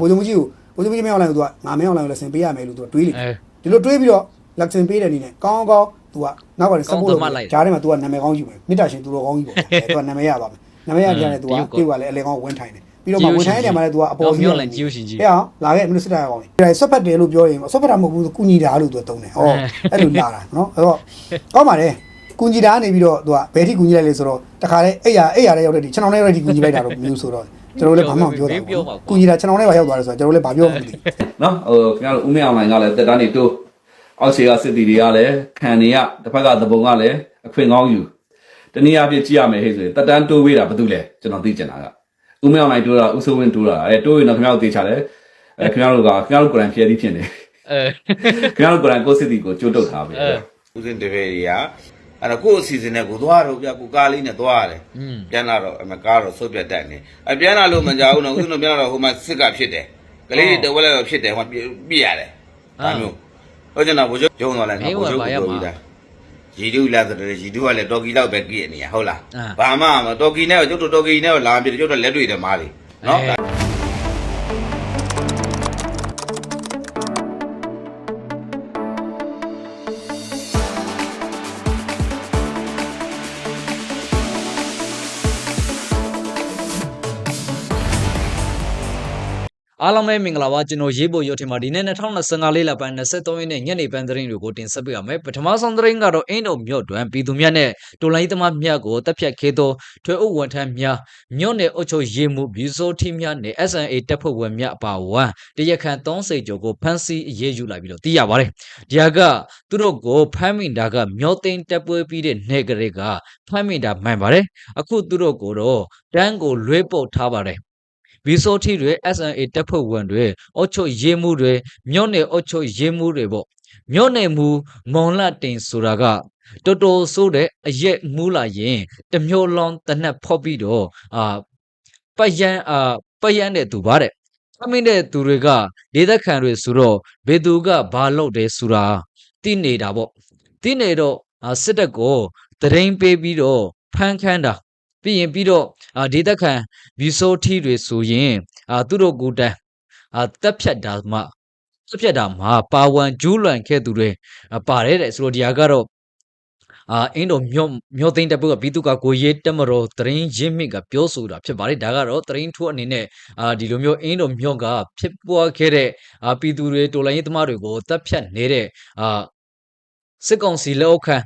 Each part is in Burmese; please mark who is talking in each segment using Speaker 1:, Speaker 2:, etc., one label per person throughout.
Speaker 1: ဘိုးသမကြီးကိုဘိုးသမကြီးမရောက်လိုက်ဘူးသူကငါမရောက်လိုက်ဘူးလက်စင်ပေးရမယ်လို့သူကတွေးလိ
Speaker 2: အဲ
Speaker 1: ဒီလိုတွေးပြီးတော့လက်စင်ပေးတဲ့အနေနဲ့ကောင်းကောင်းသူကနောက်ကနေ
Speaker 2: ကောင်း
Speaker 1: support
Speaker 2: သ
Speaker 1: လုပ်
Speaker 2: တ်မှတ်လိုက်တယ်
Speaker 1: ဂျားထဲမှာသူကနာမည်ကောင်းယူမယ်မေတ္တာရှင်သူတော်ကောင်းကြီးပေါ့ဗျာအဲသူကနာမည်ရပါမယ်နာမည်ရကြတယ်သူက
Speaker 2: တရုတ်ကော
Speaker 1: တေးကလည်းအလဲကောင်းဝင်ထိုင်တယ်ပြီးတော့မှဝင်ထိုင်တဲ့နေရာမှာလည်းသူကအပေါ်
Speaker 2: မျောလန်ကြီးရှင်ကြီး
Speaker 1: ဟဲ့အောင်လာခဲ့မင်းတို့စစ်တာကောင်းလေဒါဆွတ်ဖတ်တယ်လို့ပြောရင်ဆွတ်ဖတ်တာမဟုတ်ဘူးကုညီတာလို့သူကတုံးတယ်ဟောအဲ့လိုလာတာနော်အဲ့တော့ကောင်းပါတယ်ကုညီတာကနေပြီးတော့သူကဘယ်ထိကုညီလိုက်လဲဆိုတော့တခါလေအဲ့ရအဲ့ရတဲ့ရောက်တဲ့ဒီခြံအောင်နဲ့ရောက်တဲ့ဒီကုညီလိုက်တာတော့မျိုးဆိုတော့ ကျွန်တော်လည်းဘာမှမပြောတာဘူးကုညီတာခြံအောင်နဲ့ပါရောက်သွားတယ်ဆိုတော့ကျွန်တော်လည်းဘာပြောမှမသိဘူး
Speaker 3: နော်ဟိုခင်ဗျားတို့ဦးမင်းအောင်လိုင်းကလည်းတက်တန်းနေတိုးအောက်ခြေကစစ်တီတွေကလည်းခံနေရတစ်ဖက်ကသဘုံကလည်းအခွင့်ကောင်းယူတနည်းအားဖြင့်ကြည့်ရမယ်ဟဲ့ဆိုရင်တက်တန်းတိုးပေးတာဘာတူလဲကျွန်တော်သိချင်တာကဦးမင်းအောင်လိုင်းတိုးတာဦးစိုးဝင်းတိုးတာအဲတိုးရင်တော့ခင်ဗျားတို့သိချတယ်အဲခင်ဗျားတို့ကခင်ဗျားတို့ကိုယ်တိုင်ဖြည့်ပြီးဖြစ်နေ
Speaker 2: အဲ
Speaker 3: ခင်ဗျားတို့ကိုယ်တိုင်ကိုယ်စစ်တီကိုကြိုးတုပ်ထားပြီ
Speaker 2: အဲ
Speaker 4: ဦးစင်တပည့်တွေက အဲ့တော့ကိုယ့်အစီအစဉ်နဲ့ကိုသွားတော့ပြကိုကားလေးနဲ့သွားရတယ်
Speaker 2: อืม
Speaker 4: ပြန်လာတော့အမကားတော့ဆုတ်ပြတ်တတ်နေအပြန်လာလို့မကြောက်ဘူးနော်ဦးစင်တို့ပြန်လာတော့ဟိုမှာစစ်ကဖြစ်တယ်ကလေးတဝက်လည်းတော့ဖြစ်တယ်ဟိုပြည့်ရတယ်ဒါမျိုးဟုတ်ကျင်တော့ဘိုးချုပ်ဂျုံသွားလိုက်ငါဘိုးချုပ်ကိုပြောပြီးသားရီဒူလာဆိုတော့ရီဒူကလည်းတော်ကီလောက်ပဲကြည့်နေရဟုတ်လားဘာမှမတော်ကီနဲ့ကျုပ်တို့တော်ကီနဲ့လာပြတယ်ကျုပ်တို့လက်တွေ့တယ်မားလေနော်
Speaker 2: အားလုံးပဲမင်္ဂလာပါကျွန်တော်ရေးဖို့ရုပ်ထင်ပါဒီနေ့2025လေးလပိုင်း23ရက်နေ့ညနေပိုင်းသတင်းတွေကိုတင်ဆက်ပေးရမယ်ပထမဆုံးသတင်းကတော့အင်းတို့မြို့တွင်ပြည်သူများနဲ့တော်လိုင်းသမားများကိုတပ်ဖြတ်ခဲ့သောထွေအုပ်ဝန်ထမ်းများမြို့နယ်အုပ်ချုပ်ရေးမှူးဘီဆိုထီများနဲ့ SNA တပ်ဖွဲ့ဝင်များအပါအဝင်တရက်ခန့်30ကျော်ကိုဖမ်းဆီးအရေးယူလိုက်ပြီးတော့သိရပါတယ်ဒီဟာကသူတို့ကိုဖမ်းမိတာကမြို့သိမ်းတပ်ပွဲပြီးတဲ့နေ့ကလေးကဖမ်းမိတာမှန်ပါတယ်အခုသူတို့ကိုတော့တန်းကိုလွှဲပုတ်ထားပါတယ် ဗီဆိုတီတွေ SNA တပ်ဖွဲ့ဝင်တွေအုတ်ချုပ်ရေးမှုတွေမြို့နယ်အုတ်ချုပ်ရေးမှုတွေပေါ့မြို့နယ်မူမွန်လတင်ဆိုတာကတော်တော်ဆိုးတဲ့အရက်မူးလာရင်တစ်မျိုးလုံးတနက်ဖောက်ပြီးတော့အာပယံအာပယံတဲ့သူပါတဲ့အမင်းတဲ့သူတွေကဒေသခံတွေဆိုတော့ဘယ်သူကဘာလုပ်တယ်ဆိုတာသိနေတာပေါ့သိနေတော့အာစစ်တပ်ကိုတရင်ပေးပြီးတော့ဖမ်းခန်းတာပြီးရင်ပြီးတော့အာ ဒေသခံဗီဆိုထီတွေဆိုရင်အာသူတို့ကိုယ်တိုင်အာတက်ဖြတ်တာမှတက်ဖြတ်တာမှာပါဝန်ကျူးလွန်ခဲ့သူတွေအာပါတယ်တဲ့ဆိုတော့ဒီဟာကတော့အာအင်းတို့မြို့မြို့သိန်းတပ်ဖွဲ့ကဘီသူကကိုရေးတက်မတော်တရင်ရင်းမြစ်ကပြောဆိုတာဖြစ်ပါတယ်ဒါကတော့တရင်ထိုးအနေနဲ့အာဒီလိုမျိုးအင်းတို့မြို့ကဖြစ်ပွားခဲ့တဲ့အာပြည်သူတွေတော်လိုင်းရေးသမားတွေကိုတက်ဖြတ်နေတဲ့အာစစ်ကောင်စီလက်အောက်ခံ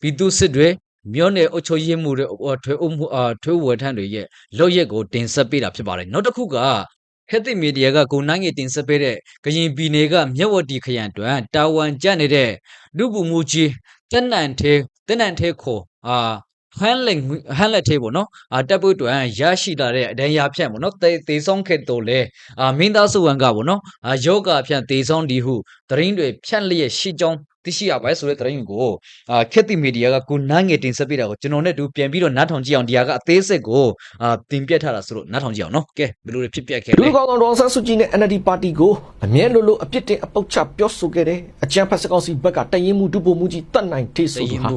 Speaker 2: ပြည်သူစစ်တွေ မြို့နယ်အုပ်ချုပ်ရေးမှုတွေဟိုထွေအုပ်မှုအာထွေအုပ်ဝန်ထမ်းတွေရဲ့လောက်ရက်ကိုတင်ဆက်ပေးတာဖြစ်ပါတယ်နောက်တစ်ခုကခက်သစ်မီဒီယာကကိုနိုင်ငယ်တင်ဆက်ပေးတဲ့ကရင်ပြည်နယ်ကမြက်ဝတီခရိုင်တွင်တာဝန်ကျနေတဲ့လူပူမှုကြီးတက်နန်သေးတက်နန်သေးခေါ်အာဟန်လက်ဟန်လက်သေးပေါ့နော်အာတပ်ပွေတွင်ရရှိလာတဲ့အဒံရာဖြန့်ပေါ့နော်တေတေဆောင်ခဲ့တော့လေအာမင်းသားစုဝန်ကပေါ့နော်အာယောဂဖြန့်တေဆောင်ဒီဟုသတင်းတွေဖြန့်လျက်ရှိကြောင်း သိရှိရပါတယ်ဆိုတဲ့သတင်းကိုအာခက်သစ်မီဒီယာကကိုနိုင်ငယ်တင်ဆက်ပေးတာကိုကျွန်တော်နဲ့တူပြန်ပြီးတော့နားထောင်ကြည့်အောင်ဒီဟာကအသေးစိတ်ကိုအာတင်ပြတ်ထားတာဆိုတော့နားထောင်ကြည့်အောင်နော်ကဲဘယ်လိုတွေဖြစ်ပျက်ခဲ့
Speaker 5: လူ
Speaker 2: လဲ
Speaker 5: ကောင်ကောင်ဒေါ်အောင်ဆန်းစုကြည်နဲ့ NLD ပါတီကိုအမြဲလိုလိုအပြစ်တင်အပုတ်ချပြောဆိုခဲ့တဲ့အကြံဖက်စကောင်စီဘက်ကတရင်မှုဒုဗိုလ်မှုကြီးတတ်နိုင်ထေးဆိုသူဟာ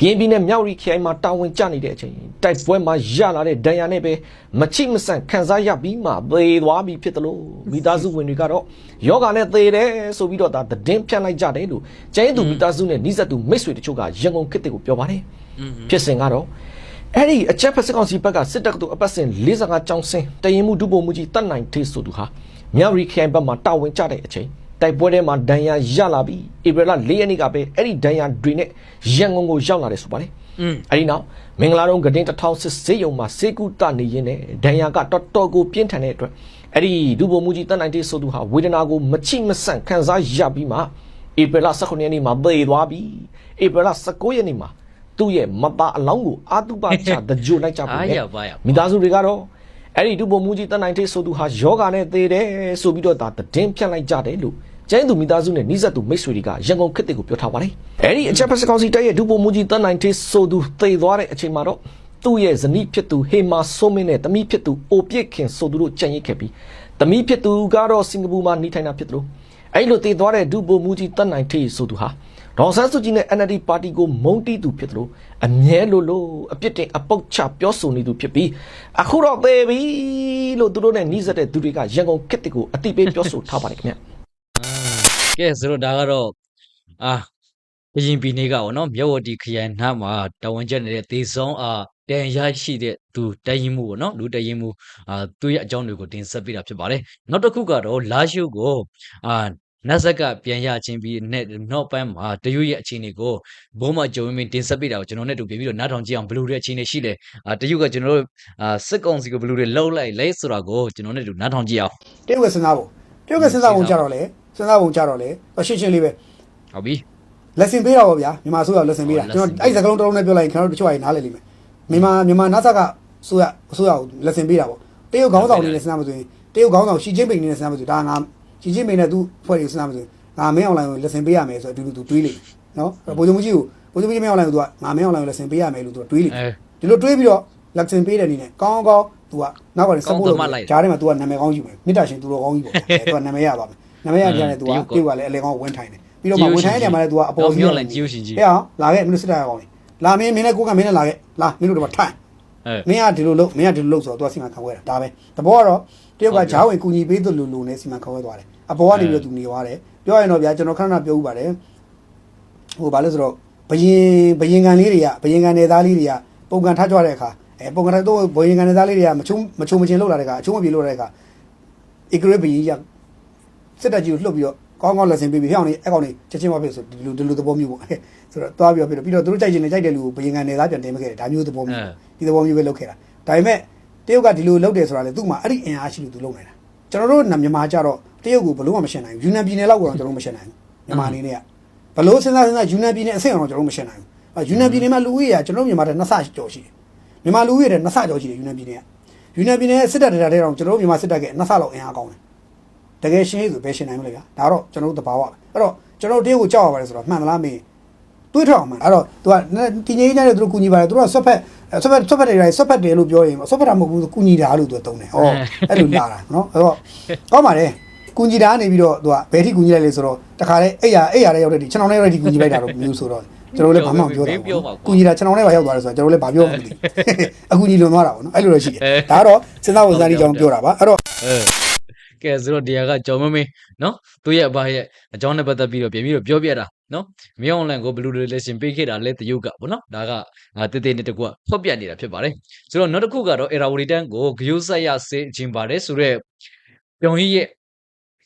Speaker 5: ကင်းပြည်နဲ့မြောက်ရီခရိုင်မှာတာဝန်ကျနေတဲ့အချိန်တိုက်ပွဲမှာရလာတဲ့ဒဏ်ရာနဲ့ပဲမချိမဆန့်ခံစားရပြီးမှသေသွားပြီဖြစ်တယ်လို့မိသားစုဝင်တွေကတော့ယောဂနဲ့သေတယ်ဆိုပြီးတော့ဒါသတင်းဖြန့်လိုက်ကြတယ်လို့ကျင်းသူမိသားစုနဲ့နှိစက်သူမိတ်ဆွေတချို့ကရန်ကုန်ခေတ်တွေကိုပြောပါတယ်ဖြစ်စဉ်ကတော့အဲ့ဒီအချက်ဖက်စကောင်စီဘက်ကစစ်တပ်ကတူအပတ်စဉ်45ကျောင်းစင်းတရင်မှုဒုဗိုလ်မှုကြီးတတ်နိုင်သေးဆိုသူဟာမြောက်ရီခိုင်ဘက်မှာတာဝန်ကျတဲ့အချိန် တိုက်ပွဲထဲမှာဒဏ်ရာရလာပြီးဧပြီလ၄ရက်နေ့ကပဲအဲ့ဒီဒဏ်ရာတွေနဲ့ရန်ကုန်ကိုရောက်လာတယ်ဆိုပါတယ်อืมအဲ့ဒီနောက်မင်္ဂလာတုံးကတင်တစ်ထောင်စစ်စေးရုံမှာစေကုတနေရင်နဲ့ဒဏ်ရာကတော်တော်ကိုပြင်းထန်တဲ့အတွက်အဲ့ဒီဒုဗိုလ်မှုကြီးတတ်နိုင်သေးဆိုသူဟာဝေဒနာကိုမချိမဆန့်ခံစားရပြီးမှဧပြီလ18ရက်နေ့မှာသေသွားပြီးဧပြီလ19ရက်နေ့မှာသူ့ရဲ့မသားအလောင်းကိုအာတုပချတကြိုလိုက်ကြပါ
Speaker 2: အား
Speaker 5: မယ်
Speaker 2: ရပါရ
Speaker 5: မိသားစုတွေကတော့ အဲ့ဒီဒုဗိုလ်မှူးကြီးတန်နိုင်သေးဆိုသူဟာယောဂနဲ့သေတယ်ဆိုပြီးတော့ဒါသတင်းဖြန့်လိုက်ကြတယ်လို့ကျင်းသူမိသားစုနဲ့နှိစက်သူမိတ်ဆွေတွေကရန်ကုန်ခေတ်တွေကိုပြောထားပါတယ်အဲ့ဒီအချက်ဖက်စကောင်စီတပ်ရဲ့ဒုဗိုလ်မှူးကြီးတန်နိုင်သေးဆိုသူသေသွားတဲ့အချိန်မှာတော့သူ့ရဲ့ဇနီးဖြစ်သူဟေမာဆိုမင်းနဲ့တမီးဖြစ်သူအိုပြစ်ခင်ဆိုသူတို့ကြံ့ရစ်ခဲ့ပြီးတမီးဖြစ်သူကတော့စင်ကာပူမှာနေထိုင်တာဖြစ်တယ်လို့အဲ့လိုသေသွားတဲ့ဒုဗိုလ်မှူးကြီးတန်နိုင်သေးဆိုသူဟာ ဒေါ်ဆန်းစုကြည်နဲ့ NLD ပါတီကိုမုန်းတီးသူဖြစ်သလိုအမြဲလိုလိုအပြစ်တင်အပုတ်ချပြောဆိုနေသူဖြစ်ပြီးအခုတော့သေပြီလို့သူတို့နဲ့နှီးစက်တဲ့သူတွေကရန်ကုန်ခေတ်ကိုအတိပေးပြောဆိုထားပါတယ်ခင်ဗျ
Speaker 2: ကဲဆိုတော့ဒါကတော့အာဘရင်ပြည်နေကပေါ့နော်မြဝတီခရိုင်နားမှာတဝန်ချက်နေတဲ့သေဆုံးအားတန်ရရှိတဲ့သူတရင်မှုပေါ့နော်လူတရင်မှုအာသူရဲ့အကြောင်းတွေကိုတင်ဆက်ပေးတာဖြစ်ပါတယ်နောက်တစ်ခုကတော့လာရှုကိုအာ နတ်ဆက်ကပြန်ရချင်းပြီးနဲ့နောက်ပိုင်းမှာတရွရဲ့အခြေအနေကိုဘုံမကြုံမင်းတင်ဆက်ပေးတာကိုကျွန်တော်နဲ့တူပြင်ပြီးတော့နားထောင်ကြည့်အောင်ဘယ်လိုတဲ့အခြေအနေရှိလဲအာတရွကကျွန်တော်တို့အာစစ်ကောင်စီကိုဘယ်လိုတွေလှုပ်လိုက်လဲဆိုတာကိုကျွန်တော်နဲ့တူနားထောင်ကြည့်အောင်
Speaker 1: တရုတ်ကစဉ်းစားဖို့တရုတ်ကစဉ်းစားဖို့ကြတော့လေစဉ်းစားဖို့ကြတော့လေရှင်းရှင်းလေးပဲ
Speaker 2: ဟုတ်ပြီ
Speaker 1: လက်စင်ပေးတာပေါ့ဗျာမြန်မာဆိုရလက်စင်ပေးတာ
Speaker 2: ဟုတ်
Speaker 1: ကျွန်တော်
Speaker 2: လက်စင်
Speaker 1: အဲ့ဒီစကားလုံးတစ်လုံးနဲ့ပြောလိုက်ရင်ကျွန်တော်တို့တချို့အရင်နားလည်လိမ့်မယ်မြန်မာမြန်မာနာဆာကဆိုရဆိုရကိုလက်စင်ပေးတာပေါ့တရုတ်ခေါင်းဆောင်နေနဲ့စဉ်းစားမဆိုရင်တရုတ်ခေါင်းဆောင်ရှီကျင်းပင်နေနဲ့စဉ်းစားမဆိုဒါငါ ရှီကျင်းပင်နဲ့သူ့ဖွဲ့တွေစဉ်းစားမဆိုရင်ငါမင်းအွန်လိုင်းကိုလက်စင်ပေးရမယ်ဆိုတော့အတူတူသူတွေးလိမ့်မယ်နော်အဲ့တော့ဗိုလ်ချုပ်မှုကြီးကိုဗိုလ်ချုပ်မှုကြီးမင်းအွန်လိုင်းကိုသူကငါမင်းအွန်လိုင်းကိုလက်စင်ပေးရမယ်လို့သူကတွေးလိမ့်မယ်
Speaker 2: အဲ
Speaker 1: ဒီလိုတွေးပြီးတော့လက်စင်ပေးတဲ့အနေနဲ့ကောင်းကောင်းသူကနောက်ကနေ
Speaker 2: ကောင်း
Speaker 1: support
Speaker 2: သ
Speaker 1: လုပ်
Speaker 2: တ်မှတ်လိုက်
Speaker 1: ဂျားထဲမှာသူကနာမည်ကောင်းယူမယ်မေတ္တာရှင်သူတော်ကောင်းကြီးပေါ့အဲသူကနာမည်ရပါမယ်နာမည်ရကြတယ်သူက
Speaker 2: တရုတ်ကော
Speaker 1: တရုတ်ကလည်းအလေကောင်းဝင်ထိုင်တယ်ပြီးတော့မှဝင်ထိုင်တဲ့နေရာမှာလည်းသူကအပေါ်ကြီး
Speaker 2: ပြောလိုက်ကြည့်ရှင်ကြီး
Speaker 1: ဟဲ့အောင်လာခဲ့မင်းတို့စစ်တာကောင်းလေလာမင်းမင်းနဲ့ကိုကမင်းနဲ့လာခဲ့လာမင်းတို့တော့ထိုင်
Speaker 2: အဲ
Speaker 1: မင်းကဒီလိုလုပ်မင်းကဒီလိုလုပ်ဆိုတော့သူကစီမံခန့်ခွဲတာဒါပဲတဘောကတော့ တရုတ်ကဂျားဝင်ကူညီပေးသူလူလူနဲ့စီမံခန့်ခွဲသွားတယ်အပေါ်ကနေပြီးတော့သူနေသွားတယ်ပြောရရင်တော့ဗျာကျွန်တော်ခဏခဏပြောဥပါတယ်ဟိုဘာလဲဆိုတော့ဘယင်ဘယင်ကန်လေးတွေကဘယင်ကန်နေသားလေးတွေကပုံကန်ထားကြတဲ့အခါအဲပုံကန်ထားတော့ဘယင်ကန်နေသားလေးတွေကမချုံမချုံမချင်းလောက်လာတဲ့အခါအချုံမပြေလောက်လာတဲ့အခါဧကရဘယင်ကြီးကစစ်တပ်ကြီးကိုလှုပ်ပြီးတော့ကောင်းကောင်းလက်ဆင်ပေးပြီးဟဲ့အောင်နေအဲ့ကောင်နေချက်ချင်းမဖြစ်ဆိုဒီလိုဒီလိုသဘောမျိုးပေါ့ဆိုတော့သွားပြီးတော့ပြီးတော့သူတို့ကြိုက်ချင်နေကြိုက်တဲ့လူကိုဘယင်ကန်နေသားပြန်တင်မခဲ့တယ်ဒါမျိုးသဘောမျိုးဒီသဘောမျိုးပဲလုပ်ခဲ့တာဒါပေမဲ့ တရုတ်ကဒီလိုလုပ်တယ်ဆိုတာလေသူ့မှာအဲ့ဒီအင်အားရှိလို့သူလုပ်နေတာကျွန်တော်တို့မြန်မာကြတော့တရုတ်ကိုဘလို့မှမရှင်းနိုင်ဘူးယူနန်ပြည်နယ်လောက်ကတော့ကျွန်တော်တို့မရှင်းနိုင်ဘူးမြန်မာအနေနဲ့ကဘလို့စဉ်းစားစဉ်းစားယူနန်ပြည်နယ်အဆင့်အောင်ကျွန်တော်တို့မရှင်းနိုင်ဘူးယူနန်ပြည်နယ်မှာလူဦးရေကကျွန်တော်တို့မြန်မာတဲ့နှစ်ဆကျော်ရှိတယ်မြန်မာလူဦးရေတဲ့နှစ်ဆကျော်ရှိတယ်ယူနန်ပြည်နယ်ကယူနန်ပြည်နယ်စစ်တပ်တရားတဲ့တော့ကျွန်တော်တို့မြန်မာစစ်တပ်ကနှစ်ဆလောက်အင်အားကောင်းတယ်တကယ်ရှင်းရေးဆိုဘယ်ရှင်းနိုင်မလဲဗျာဒါတော့ကျွန်တော်တို့တဘာဝပဲအဲ့တော့ကျွန်တော်တို့တရုတ်ကိုကြောက်ရပါတယ်ဆိုတော့မှန်သလားမင်း တွေးထောက်အောင်မှာအဲ့တော့သူကတင်ကြီးကြီးနဲ့သူတို့ကူညီပါတယ်သူတို့ကဆွက်ဖက်ဆွက်ဖက်ဆွက်ဖက်တွေဆွက်ဖက်တယ်လို့ပြောရင်ဆွက်ဖက်တာမဟုတ်ဘူးကူညီတာလို့သူကသုံးတယ်ဟောအဲ့လိုလာတာနော်အဲ့တော့ကောင်းပါတယ်ကူညီတာနေပြီးတော့သူကဘယ်ထိကူညီလိုက်လဲဆိုတော့တခါလေအဲ့ရအဲ့ရလည်းရောက်တဲ့ဒီခြေထောက်နဲ့ရောက်တဲ့ဒီကူညီလိုက်တာတော့မျိုးဆိုတော့ကျွန်တော်လည်းဘာမှမပြောတော့ဘူးကူညီတာခြေထောက်နဲ့ပါရောက်သွားတယ်ဆိုတော့ကျွန်တော်လည်းဘာပြောမှမသိအခုညီလွန်သွားတာပေါ့နော်အဲ့လိုတော့ရှိတယ်ဒါကတော့စဉ်းစားဝင်စားပြီးကြောင်းပြောတာပါအဲ့တော့
Speaker 2: ကဲဆိုတော့တရားကကျော်မမင်းနော်သူ့ရဲ့အဘရဲ့အကြောင်းနဲ့ပတ်သက်ပြီးတော့ပြင်ပြီးတော့ပြောပြတာ နော်မြေအွန်လိုင်းကိုဘယ်လိုတွေလက်ရှင်ပေးခဲ့တာလဲတရုတ်ကပေါ့နော်ဒါကငါတေးသေးနဲ့တကူကဖောက်ပြနေတာဖြစ်ပါတယ်ဆိုတော့နောက်တစ်ခုကတော့အေရာဝတီတန်ကိုဂယုဆက်ရစေခြင်းပါတယ်ဆိုတော့ပြောင်းကြီးရဲ့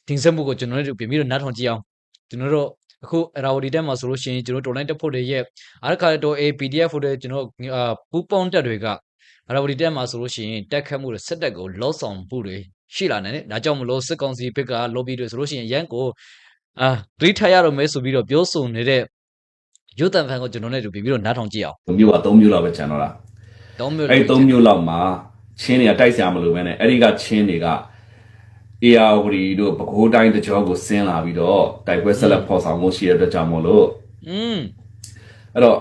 Speaker 2: တင်ဆက်မှုကိုကျွန်တော်တို့ပြန်ပြီးတော့နားထောင်ကြည့်အောင်ကျွန်တော်တို့အခုအေရာဝတီတန်မှာဆိုလို့ရှိရင်ကျွန်တော်တို့ online တက်ဖို့တွေရဲ့အားခါတော့ A PDF ဖို့တွေကျွန်တော်အာပူပေါင်းတက်တွေကအေရာဝတီတန်မှာဆိုလို့ရှိရင်တက်ခတ်မှုတွေစက်တက်ကိုလောဆောင်မှုတွေရှိလာနိုင်တယ်။ဒါကြောင့်မလို့စစ်ကောင်စီဘက်က lobby တွေဆိုလို့ရှိရင်ရန်ကို အာဂရိထရရတော့မဲဆိုပြီးတော့ပြောဆိုနေတဲ့ရုပ်တံဖန်ကိုကျွန်တော်နဲ့တူပြီးပြီးတော့နားထောင်ကြည့်အောင်
Speaker 3: မြို့က3မြို့လောက်ပဲကျန်တော့လား။
Speaker 2: တောင်းမျိုး
Speaker 3: အဲ့ဒီ3မြို့လောက်မှာချင်းတွေကတိုက်ဆရာမလို့ပဲနဲ့အဲ့ဒီကချင်းတွေကအေယာဝတီတို့ပဲခူးတိုင်းတကြောကိုဆင်းလာပြီးတော့တိုက်ပွဲဆက်လက်ဖော်ဆောင်မှုရှိတဲ့အတွက်ကြောင့်မို့လို့
Speaker 2: อืม
Speaker 3: အဲ့တော့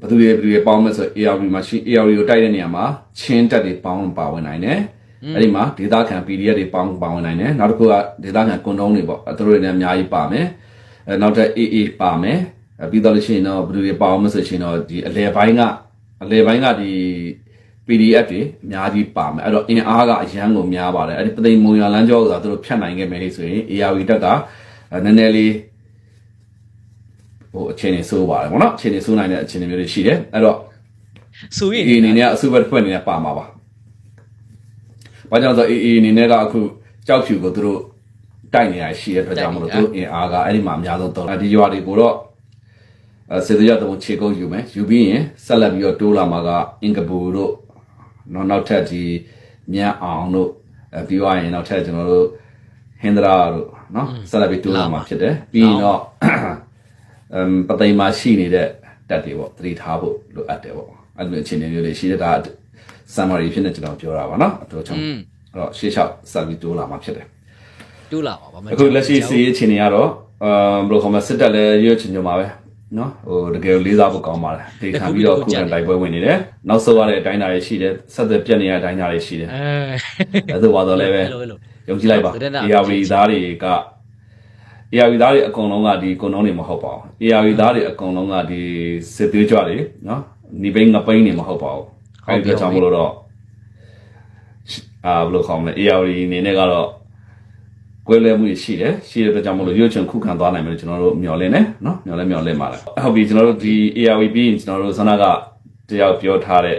Speaker 3: ဘယ်သူတွေဘယ်သူတွေပေါင်းမဲ့ဆို ARV မှာရှိ ARV ကိုတိုက်တဲ့နေရာမှာချင်းတက်တွေပေါင်းပါဝင်နိုင်တယ် အဲ့ဒီမှာဒေတာခံ PDF တွေပေါင်းပါဝင်နိုင်တယ်နောက်တစ်ခုကဒေတာခံကွန်တုံးတွေပေါ့သူတို့တွေလည်းအများကြီးပါမယ်အဲနောက်ထပ် AA ပါမယ်အဲပြီးတော့လို့ရှိရင်တော့ဘယ်သူတွေပေါင်းမဲ့ဆိုရှင်တော့ဒီအလဲပိုင်းကအလဲပိုင်းကဒီ PDF တွေအများကြီးပါမယ်အဲ့တော့အင်အားကအရန်ကိုများပါတယ်အဲ့ဒီပသိမ်မုံရလမ်းကြောကသူတို့ဖြတ်နိုင်ခဲ့မယ်ဟဲ့ဆိုရင် ARV တက်ကအဲနည်းနည်းလေးဟိုအခြေအနေဆိုးပါတယ်ဗောနော်အခြေအနေဆိုးနိုင်တဲ့အခြေအနေမျိုးတွေရှိတယ်အဲ့တော့
Speaker 2: ဆိုရင်
Speaker 3: AA အနေနဲ့အစုဘက်တစ်ဖွဲ့အနေနဲ့ပါမှာပါ ဘာကြောင့်လဲဆိုတော့ AA အနေနဲ့ကအခုကြောက်ဖြူကိုသူတို့တိုက်နေရရှိတဲ့အတွက်ကြောင့်မလို့သူတို့အင်အားကအဲ့ဒီမှာအများဆုံးတော့ဒီရွာတွေကိုတော့အဲစေတရတုံခြေကုပ်ယူမယ်ယူပြီးရင်ဆက်လက်ပြီးတော့တိုးလာမှာကအင်္ဂဘူတို့နောက်နောက်ထပ်ဒီမြန်အောင်တို့အဲပြီးသွားရင်နောက်ထပ်ကျွန်တော်တို့ဟင်္ဒရာတို့နော်ဆက်လက်ပြီးတိုးလာမှာဖြစ်တယ်ပြီးရင်တော့အမ်ပသိမ်မှာရှိနေတဲ့တက်တွေပေါ့သတိထားဖို့လိုအပ်တယ်ပေါ့အဲ့လိုအခြေအနေမျိုးတွေရှိတဲ့ဒါ summary ဖြစ်နေကျွန်တော်ပြောတာပါနော်အတူချုံအဲ့တော့ရှေ့လျှောက်ဆက်ပြီးတိုးလာမှာဖြစ်တယ်
Speaker 2: တိုးလာပါဘာ
Speaker 3: အခုလက်ရှိစီးရေးအခြေအနေကတော့အမ်ဘယ်လိုခေါ်မလဲစစ်တပ်လည်းရွေးချင်ညွန်ပါပဲနော်ဟိုတကယ်လေးစားဖို့ကောင်းပါတယ်ဒေခံပြီးတော့ခုခံတိုက်ပွဲဝင်နေတယ်နောက်ဆုံးရတဲ့အတိုင်းဓာတ်တွေရှိတယ်ဆက်သက်ပြက်နေတဲ့အတိုင်းဓာတ်တွေရှိတယ်
Speaker 2: အဲ
Speaker 3: အဲ့ဒါပါတော့လည်းပဲယုံကြည်လိုက်ပါ ARV သားတွေက ARV သားတွေအကုန်လုံးကဒီကုံလုံးတွေမဟုတ်ပါဘူး ARV သားတွေအကုန်လုံးကဒီစစ်သွေးကြွတွေနော်နိဘိငပိန်းတွေမဟုတ်ပါဘူး အဲ့ဒီကြောင့်မလို့တော့အာဘယ်လိုခေါ်မလဲ ARV အနေနဲ့ကတော့ကွဲလွဲမှုရှိတယ်ရှိတဲ့အတွက်ကြောင့်မလို့ရွှေချွန်ခုခံသွားနိုင်မယ်လို့ကျွန်တော်တို့မျှော်လင့်တယ်နော်မျှော်လင့်မျှော်လင့်ပါလားဟုတ်ပြီကျွန်တော်တို့ဒီ ARV ပြီးရင်ကျွန်တော်တို့ဇနာကတယောက်ပြောထားတဲ့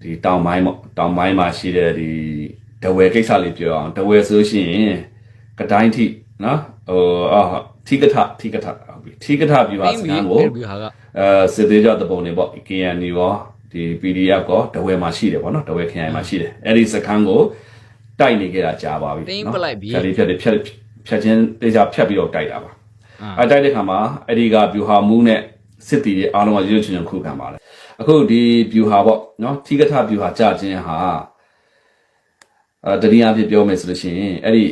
Speaker 3: ဒီတောင်ပိုင်းပေါ့တောင်ပိုင်းမှာရှိတဲ့ဒီတဝဲကိစ္စလေးပြောအောင်တဝဲဆိုလို့ရှိရင်ကတိုင်းထိနော်ဟိုအာထိကထထိကထဟုတ်ပြီထိကထပြပါစကန်ကို
Speaker 2: ပြီးဟာက
Speaker 3: အဲစစ်သေးကြတဲ့ပုံတွေပေါ့ KN ရော ဒီ PDF ကောတဝဲမှာရှိတယ်ပေါ့နော်တဝဲခရိုင်မှာရှိတယ်အဲ့ဒီစခန်းကိုတိုက်နေကြတာကြာပါပြီ
Speaker 2: တင်းပလိုက်ပြီ
Speaker 3: ဖြတ်လေးဖြတ်လေးဖြတ်ဖြတ်ချင်းတေချာဖြတ်ပြီးတော့တိုက်တာပါ
Speaker 2: အာ
Speaker 3: အဲတိုက်တဲ့ခါမှာအဲ့ဒီကဗျူဟာမူးနဲ့စစ်တီတွေအားလုံးကရွရွချွန်ချွန်ခုခံပါတယ်အခုဒီဗျူဟာပေါ့နော်ထိကထဗျူဟာကြခြင်းဟာအဲတတိယအဖြစ်ပြောမယ်ဆိုလို့ရှိရင်အဲ့ဒီ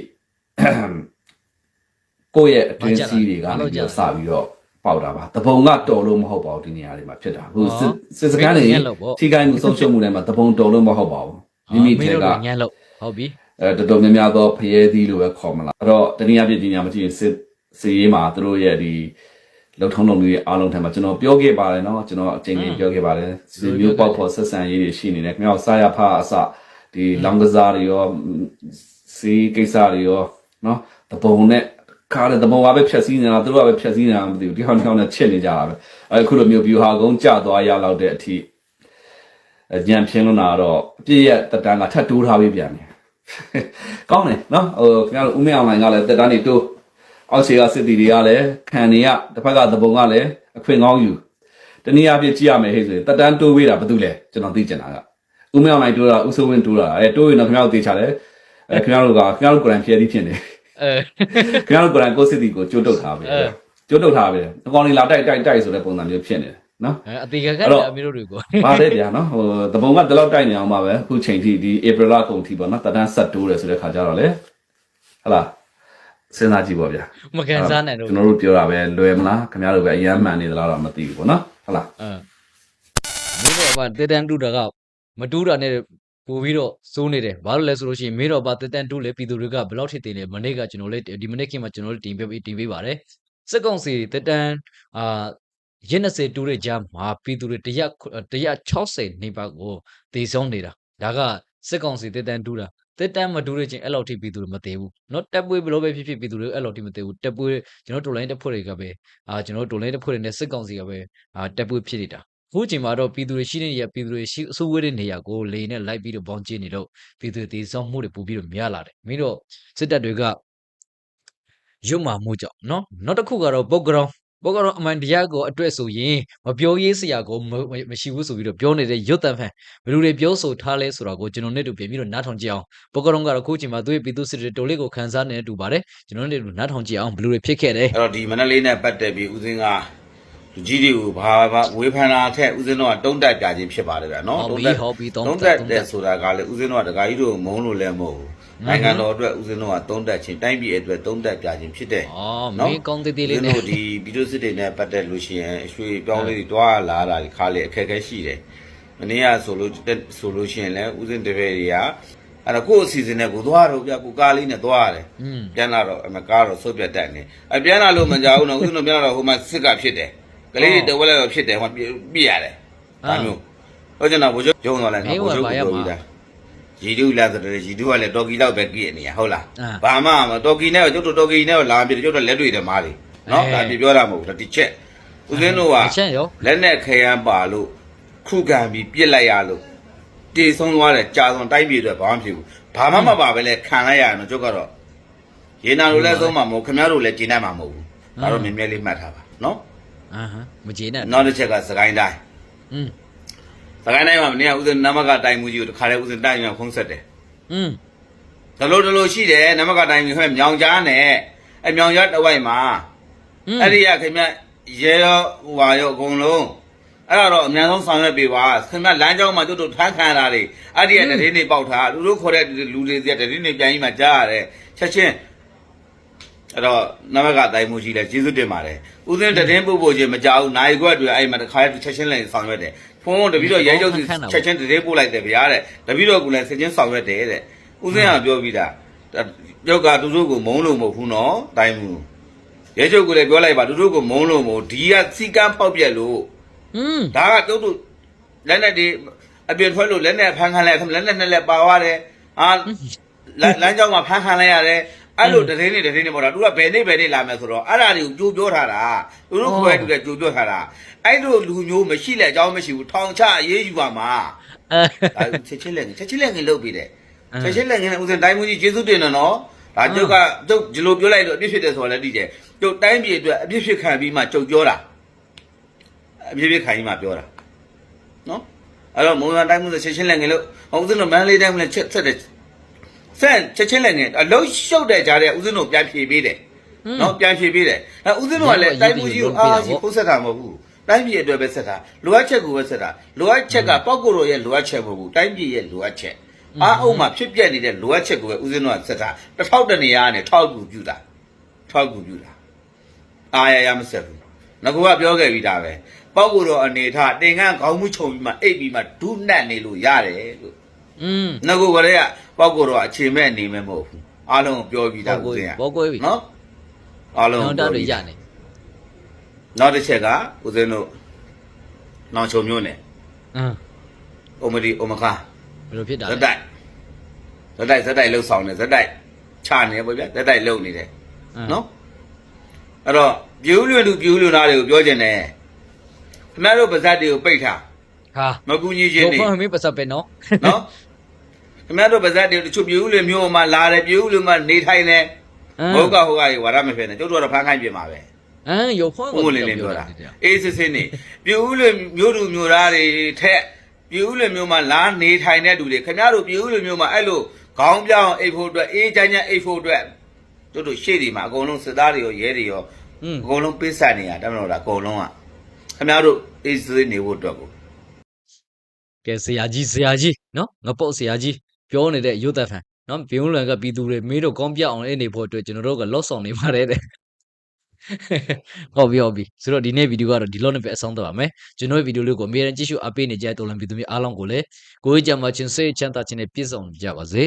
Speaker 3: ကိုယ့်ရဲ့အတွင်းစီးတွေကနေပြီးတော့စပြီးတော့ ပေါက်တာပါတပုံကတော်လို့မဟုတ်ပါဘူးဒီနေရာလေးမှာဖြစ်တာအခုစစ်စစ်စကန်တွေထိကိုင်းမှုဆုံးရှုံးမှုတွေမှာတပုံတော်လို့မဟုတ်ပါဘူးမိမိထဲက
Speaker 2: ညံ့လို့ဟုတ်ပြီ
Speaker 3: အဲတော်တော်များများသောဖရဲသီးလို့ပဲခေါ်မလားအဲ့တော့တနည်းအားဖြင့်ဒီညမှာကြည့်ရင်စစ်စီရေးမှာသူတို့ရဲ့ဒီလုံထုံးလုံတွေအားလုံးထဲမှာကျွန်တော်ပြောခဲ့ပါတယ်เนาะကျွန်တော်အချိန်ကြီးပြောခဲ့ပါတယ်စီမျိုးပေါက်ဖို့ဆက်ဆံရေးတွေရှိနေတယ်ခင်ဗျားစားရဖားအစဒီလောင်ကစားတွေရောစီကိစ္စတွေရောเนาะတပုံနဲ့ ခါတဲ့တပုံကပဲဖြတ်စည်းနေတာသူတို့ကပဲဖြတ်စည်းနေတာမသိဘူးဒီဟောင်းဟောင်းနဲ့ချစ်နေကြတာပဲအခုလိုမျိုး view ဟာကုန်းကြသွားရလောက်တဲ့အထိအကြံဖြင်းလို့နာတော့အပြည့်ရဲ့တက်တန်းကထပ်တိုးထားပေးပြန်တယ်ကောင်းတယ်နော်ဟိုခင်ဗျားတို့ဦးမင်းအောင်လိုင်းကလည်းတက်တန်းနေတိုးအောက်ခြေကစစ်တီတွေကလည်းခံနေရတစ်ဖက်ကသဘုံကလည်းအခွင့်ကောင်းယူတနည်းအားဖြင့်ကြည့်ရမယ်ဟဲ့ဆိုရင်တက်တန်းတိုးပေးတာဘာတူလဲကျွန်တော်သိချင်တာကဦးမင်းအောင်လိုင်းတိုးတာဦးစိုးဝင်းတိုးတာအဲတိုးရင်တော့ခင်ဗျားတို့သိချတယ်အဲခင်ဗျားတို့ကခင်ဗျားတို့ကိုယ်တိုင်ဖျက်ပြီးဖြစ်နေ
Speaker 2: အဲ
Speaker 3: ခင်ဗျားတို့ကိုယ်တိုင်ကိုယ်စစ်တီကိုကြိုးတုပ်ထားပြီကြိုးတုပ်ထားပြီအကောင်လေးလာတိုက်တိုက်တိုက်ဆိုတဲ့ပုံစံမျိုးဖြစ်နေတယ်နော်
Speaker 2: အတေကကလည်းအမျိုးတို့တွေကို
Speaker 3: ပါလေဗျာနော်ဟိုတပုံကဒီလောက်တိုက်နေအောင်ပါပဲအခုချိန်ထိဒီဧပြီလကုန်ထိပေါ့နော်တတန်းဆက်တိုးတယ်ဆိုတဲ့ခါကျတော့လေဟလာစဉ်းစားကြည့်ပေါ့ဗျာ
Speaker 2: မကန်စားနိုင်တော့
Speaker 3: ကျွန်တော်တို့ပြောတာပဲလွယ်မလားခင်ဗျားတို့ပဲအယမ်းမှန်နေသလားတော့မသိဘူးပေါ့နော်ဟလာ
Speaker 2: အဲမင်းတော့ဗတေတန်တူတာကမတူတာနဲ့ ပို့ပြီးတော့စိုးနေတယ်ဘာလို့လဲဆိုလို့ရှိရင်မင်းတော့ဗတေတန်တူလေပြည်သူတွေကဘယ်လောက်ထိတင်လဲမနေ့ကကျွန်တော်လေးဒီမနေ့ခင်မှာကျွန်တော်တို့တင်ပြပြီးတင်ပေးပါတယ်စက်ကုံစီတေတန်အာရင်း20တူတဲ့ကြားမှာပြည်သူတွေ100 160နေပါကိုတည်ဆုံးနေတာဒါကစက်ကုံစီတေတန်တူတာတက်တန်းမတူတဲ့ချင်းအဲ့လောက်ထိပြည်သူတွေမသေးဘူးเนาะတက်ပွေးဘယ်လိုပဲဖြစ်ဖြစ်ပြည်သူတွေအဲ့လောက်ထိမသေးဘူးတက်ပွေးကျွန်တော်တော်လိုင်းတက်ဖွဲ့တွေကပဲအာကျွန်တော်တော်လိုင်းတက်ဖွဲ့တွေနဲ့စစ်ကောင်စီကပဲအာတက်ပွေးဖြစ်နေတာအ ခုချိန်မှာတော့ပြည်သူတွေရှိတဲ့နေရာပြည်သူတွေရှိအစိုးရတဲ့နေရာကိုလေနဲ့လိုက်ပြီးတော့ဘောင်းကျင်းနေတော့ပြည်သူတွေတည်ဆောင်မှုတွေပို့ပြီးတော့များလာတယ်မင်းတို့စစ်တပ်တွေကရုံမာမှုကြောင့်เนาะနောက်တစ်ခုကတော့ပုတ်ကရောင်ပုတ်ကရောင်အမှန်တရားကိုအတွက်ဆိုရင်မပြောရေးစရာကိုမမရှိဘူးဆိုပြီးတော့ပြောနေတဲ့ရွတ်တန်ဖန်ဘယ်လိုတွေပြောဆိုထားလဲဆိုတာကိုကျွန်တော်နဲ့တူပြင်ပြီးတော့နားထောင်ကြည့်အောင်ပုတ်ကရောင်ကတော့အခုချိန်မှာသူ့ရဲ့ပြည်သူစစ်တွေတော်လေးကိုခန်းစားနေတူပါတယ်ကျွန်တော်နဲ့တူနားထောင်ကြည့်အောင်ဘယ်လိုတွေဖြစ်ခဲ့လဲ
Speaker 4: အဲ့တော့ဒီမနက်လေးနဲ့ပတ်သက်ပြီးဦးစင်းက လူကြီးတွေကိုဘာဘာဝေဖန်တာထက်ဦးစင်းတို့ကတုံးတက်ပြခြင်းဖြစ်ပါတယ်ဗျာနော်
Speaker 2: ဟုတ်ပြီ
Speaker 4: တက်
Speaker 2: ဟုတ်ပြီတုံး
Speaker 4: တုံး
Speaker 2: တက်
Speaker 4: တက်
Speaker 2: တုံးတက်
Speaker 4: တဲ့ဆိုတာကလည်းဦးစင်းတို့ကဒကာကြီးတို့မုန်းလို့လည်းမဟုတ်ဘူးနိုင်ငံတော်အတွက်ဦးစင်းတို့ကတုံးတက်ခြင်းတိုင်းပြည်အတွက်တုံးတက်ပြခြင်းဖြစ်တယ်
Speaker 2: အော်မင်းကောင်းသေးသေးလေး
Speaker 4: ဦး
Speaker 2: နဲ့
Speaker 4: ဇင်းတို့ဒီဗီဒီယိုစစ်တွေနဲ့ပတ်သက်လို့ရှိရင်အရွှေပြောင်းလေးတွေတွားလာတာဒီခါလေအခက်အခဲရှိတယ်မနေ့ကဆိုလို့တက်ဆိုလို့ရှိရင်လည်းဦးစင်းတပည့်တွေကအဲ့တော့ကိုယ့်အစီအစဉ်နဲ့ကိုသွားတော့ပြကိုကားလေးနဲ့သွားရတယ်
Speaker 2: อืม
Speaker 4: ပြန်လာတော့အမကားတော့ဆုတ်ပြတ်တတ်နေအပြန်လာလို့မကြောက်ဘူးနော်ဦးဇင်းတို့ပြန်လာတော့ဟိုမှာစစ်ကဖြစ်တယ် ကလေးတွေတဝက်လည်းတော့ဖြစ်တယ်ဟိုပြည့်ရတယ်ဒါမျိုးဟုတ်ကျွန်တော်ဘိုးချုပ်ဂျုံသွားလဲငါဘိုးချုပ်ပြောပြီးသားရီဒူလာဆိုတော့ရီဒူကလည်းတော်ကီတော့ပဲကြည့်နေရဟုတ်လားဘာမှမတော်ကီနဲ့ကျုပ်တို့တော်ကီနဲ့လာပြကျုပ်တို့လက်တွေတမားလေနော်ဒါပြပြောတာမဟုတ်ဘူးဒီချက်ဦးဇင်းတို့က
Speaker 2: အချက်ရော
Speaker 4: လက်နဲ့ခရမ်းပါလို့ခုခံပြီးပြစ်လိုက်ရလို့တေဆုံးသွားတယ်ကြာဆုံးတိုက်ပြေတော့ဘာမှမဖြစ်ဘူးဘာမှမပါပဲလဲခံလိုက်ရတော့ကျုပ်ကတော့ရေနာလိုလဲဆုံးမှာမဟုတ်ခင်ဗျားတို့လည်းကျင်းတတ်မှာမဟုတ်ဘူးဒါတော့မြဲမြဲလေးမှတ်ထားပါနော်
Speaker 2: အာဟမ်မကျေနပ်
Speaker 4: နောက်တစ်ချက်ကစကိုင်းတိုင်း
Speaker 2: อืม
Speaker 4: စကိုင်းတိုင်းမှာမနေ့ကဦးစင်းနမကတိုင်မှုကြီးကိုတခါလဲဦးစင်းတိုင်ပြန်ဖုံးဆက်တယ်
Speaker 2: อืม
Speaker 4: ဒလို့ဒလို့ရှိတယ်နမကတိုင်ကြီးဟဲ့မြောင်ကြားနဲ့အဲမြောင်ကြားတစ်ဝိုက်မှာ အဲ့ဒီကခင်ဗျရဲရောဟိုပါရောအကုန်လုံးအဲ့ဒါတော့အများဆုံးဆောင်ရွက်ပေးပါခင်ဗျလမ်းကြောင်းမှာတို့တို့ထမ်းခံရတာတွေအဲ့ဒီကတည်းကနေပေါက်ထားသူတို့ခေါ်တဲ့လူတွေတည်းကနေပြန်ကြီးမှကြားရတယ်ချက်ချင်း အဲ့တော့နမကတိုင်မှုကြီးလဲကျေးဇူးတင်ပါတယ်ဦးစင်းတည်င်းပို့ဖို့ချင်းမကြောက်ဘူးနိုင်ခွက်တွေအဲ့မှာတစ်ခါချက်ချင်းလည်းဆောင်ရွက်တယ်ဖုန်းတပီတော့ရဲချုပ်ချက်ချင်းတည်င်းပို့လိုက်တယ်ဗျာတဲ့တပီတော့ကလည်းချက်ချင်းဆောင်ရွက်တယ်တဲ့ဦးစင်းကပြောပြီးတာတပြောက်ကသူတို့ကိုမုန်းလို့မဟုတ်ဘူးနော်တိုင်းမှုရဲချုပ်ကလည်းပြောလိုက်ပါသူတို့ကိုမုန်းလို့မဟုတ်ဒီကစီကန်းပေါက်ပြက်လို့
Speaker 2: อืม
Speaker 4: ဒါကတုတ်တုတ်လက်နဲ့ဒီအပြင်ထွက်လို့လက်နဲ့ဖန်ခံလိုက်လက်နဲ့နဲ့လည်းပါသွားတယ်အာလမ်းလမ်းကြောင်းမှာဖန်ခံလိုက်ရတယ် အဲ့လိုတရင်နေတရင်နေပေါ့တာသူကဘယ်နေ့ဘယ်နေ့လာမယ်ဆိုတော့အဲ့ဒါတွေကိုကြိုးပြောထားတာသူတို့ခွဲတူတဲ့ကြိုးပြောထားတာအဲ့လိုလူမျိုးမရှိလဲအကြောင်းမရှိဘူးထောင်ချအေးယူပါမှာ
Speaker 2: အဲ
Speaker 4: ဒါချက်ချင်းလက်ငယ်ချက်ချင်းလက်ငယ်လုပ်ပြီးတယ်ချက်ချင်းလက်ငယ်နဲ့ဦးစင်တိုင်းမှုကြီးကျေးဇူးတင်တယ်နော်ဒါကျုပ်ကကျုပ်ဒီလိုပြောလိုက်လို့အပြစ်ဖြစ်တယ်ဆိုတော့လည်းသိတယ်ကျုပ်တိုင်းပြည်အတွက်အပြစ်ဖြစ်ခံပြီးမှကျုပ်ပြောတာအပြစ်ဖြစ်ခံပြီးမှပြောတာနော်အဲ့တော့မုံရတိုင်းမှုချက်ချင်းလက်ငယ်လို့ဦးစင်တို့မန္တလေးတိုင်းမှုလည်းချက်ဆက်တယ် ဆက်ချက်ချင်းလက်ငယ်အလုံးရှုပ်တဲ့ကြားတဲ့ဦးစင်တို့ပြန်ဖြေပေးတယ်နော်ပြန်ဖြေပေးတယ်အဲဦးစင်တို့ကလည်းတိုင်းမှုကြီးကိုအားကြီးပုတ်ဆက်တာမဟုတ်ဘူးတိုင်းပြည်အတွက်ပဲဆက်တာလိုအပ်ချက်ကိုပဲဆက်တာလိုအပ်ချက်ကပောက်ကိုရိုရဲ့လိုအပ်ချက်မဟုတ်ဘူးတိုင်းပြည်ရဲ့လိုအပ်ချက်အားအုံမှာဖြစ်ပျက်နေတဲ့လိုအပ်ချက်ကိုပဲဦးစင်းတို့ကဆက်တာတစ်ထောက်တနေရာနဲ့ထောက်ကူပြူတာထောက်ကူပြူတာအားရရမဆက်ဘူးငါကပြောခဲ့ပြီးသားပဲပောက်ကိုရိုအနေထားတင်ကန်းခေါင်းမှုခြုံပြီးမှအိတ်ပြီးမှဒုနှက်နေလို့ရတယ်လို့
Speaker 2: อืม
Speaker 4: ငါကကလေးကပောက်ကိုရိုအခြေမဲ့နေမဲ့မဟုတ်ဘူးအားလုံးကိုပြောပြီးသားဦးစင်းက
Speaker 2: ဘောကွဲပြီ
Speaker 4: နော်အားလုံး
Speaker 2: နော
Speaker 4: ကို
Speaker 2: င်တ
Speaker 4: ပြော
Speaker 2: တွေ
Speaker 4: ပြီး
Speaker 2: ရ
Speaker 4: သား
Speaker 2: နေ
Speaker 4: နောက်တစ်ချက်ကဦးစင်းတို့နောင်ချုံမျိုးနဲ့
Speaker 2: အင်း
Speaker 4: အိုမဒီအိုမခါ
Speaker 2: ဘယ်လိုဖြစ်တာ
Speaker 4: ဇ
Speaker 2: လဲ
Speaker 4: က်တိုက်ဇက်တိုက်ဇက်တိုက်လှုပ်ဆောင်နေဇက်တိုက်ချနေပေါ့ဗျာဇက်တိုက်လှုပ်နေတယ်နော်အဲ့တော့ပြူးလွင်သူပြူးလွင်သားတွေကိုပြောချင်တယ်ခင်ဗျားတို့ပါဇက်တွေကိုပိတ်ထား
Speaker 2: ဟာ
Speaker 4: မကူညီချင်း
Speaker 2: ဘော
Speaker 4: နေ
Speaker 2: ဖမင်းပတ်စပ်ပဲနော်
Speaker 4: နော် ခင်ဗျားတို့ပါဇက်တွေတချို့ပြူးလွင်မျိုးမှာလာတယ်ပြူးလွင်မှာနေထိုင်တယ်ဘုတ်ကဟိုကကြီးဝါရမဖြစ်နေကျုပ်တို့ကတော့ဖမ်းခိုင်းပြင်ပါပဲ
Speaker 2: အမ်ရောဖုန်း
Speaker 4: ဘုံလင်းလင်းပြောတာအေးစစ်စစ်နေပြူးလွင်မျိုးသူမျိုးသားတွေထက်ပြူးလွင်မျိုးမှာလာနေထိုင်တဲ့သူတွေခင်ဗျားတို့ပြူးလွင်မျိုးမှာအဲ့လိုခေါင်းပြောင်းအိတ်ဖို့အတွက်အေးချမ်းချမ်းအိတ်ဖို့အတွက်တို့တို့ရှေ့ဒီမှာအကုန်လုံးစစ်သားတွေရောရဲတွေရော
Speaker 2: อืม
Speaker 4: အကုန်လုံးပေးဆက်နေရတမလို့လားအကုန်လုံးကခင်ဗျားတို့အေးစစ်နေဖို့အတွက်ကို
Speaker 2: ကဲဆရာကြီးဆရာကြီးနော်ငပုတ်ဆရာကြီး ပြောနေတဲ့ရုပ်သက်ဖန်နော်ဘင်းလွန်ကပြည်သူတွေမင်းတို့ကောင်းပြအောင်အဲ့နေဖို့အတွက်ကျွန်တော်တို့ကလော့ဆောင်နေပါတယ်တဲ့ဟုတ်ပြီဟုတ်ပြီဆိုတော့ဒီနေ့ဗီဒီယိုကတော့ဒီလောက်နဲ့ပဲအဆုံးသတ်ပါမယ်ကျွန်တော်ရဲ့ဗီဒီယိုလေးကိုအမြဲတမ်းကြည့်ရှုအားပေးနေကြတဲ့တော်လန်ပြည်သူများအားလုံးကိုလည်းကိုယ်ကြမှာချင်းစိတ်ချမ်းသာခြင်းနဲ့ပြည့်စုံကြပါစေ